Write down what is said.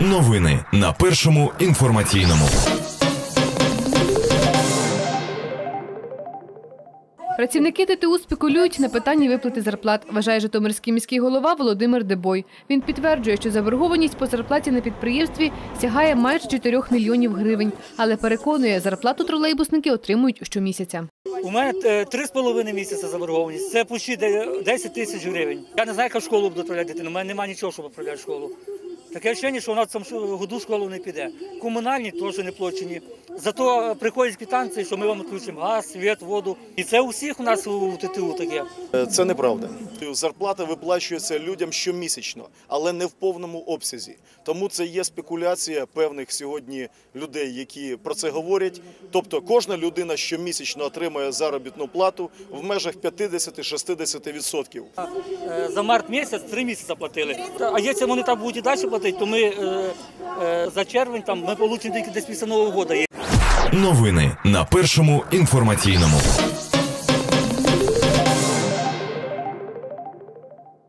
Новини на першому інформаційному. Працівники ТТУ спекулюють на питанні виплати зарплат, вважає Житомирський міський голова Володимир Дебой. Він підтверджує, що заборгованість по зарплаті на підприємстві сягає майже 4 мільйонів гривень, але переконує, зарплату тролейбусники отримують щомісяця. У мене е, три з половиною місяця заборгованість. Це почти 10 тисяч гривень. Я не знаю, яка в школу буду відправляти дитину. У мене немає нічого, щоб відправляти школу. Таке вчення, що вона в цьому году школу не піде. Комунальні теж не плачені. Зато приходять квитанції, що ми вам відключимо газ, світ, воду. І це у всіх у нас у ТТУ таке. Е, Це неправда. Зарплата виплачується людям щомісячно, але не в повному обсязі. Тому це є спекуляція певних сьогодні людей, які про це говорять. Тобто кожна людина щомісячно отримує заробітну плату в межах 50-60%. Е, За март місяць три місяці платили. А якщо вони так будуть і далі платити, то ми е, е, за червень там ми отримаємо тільки десь після Нового року. Новини на першому інформаційному.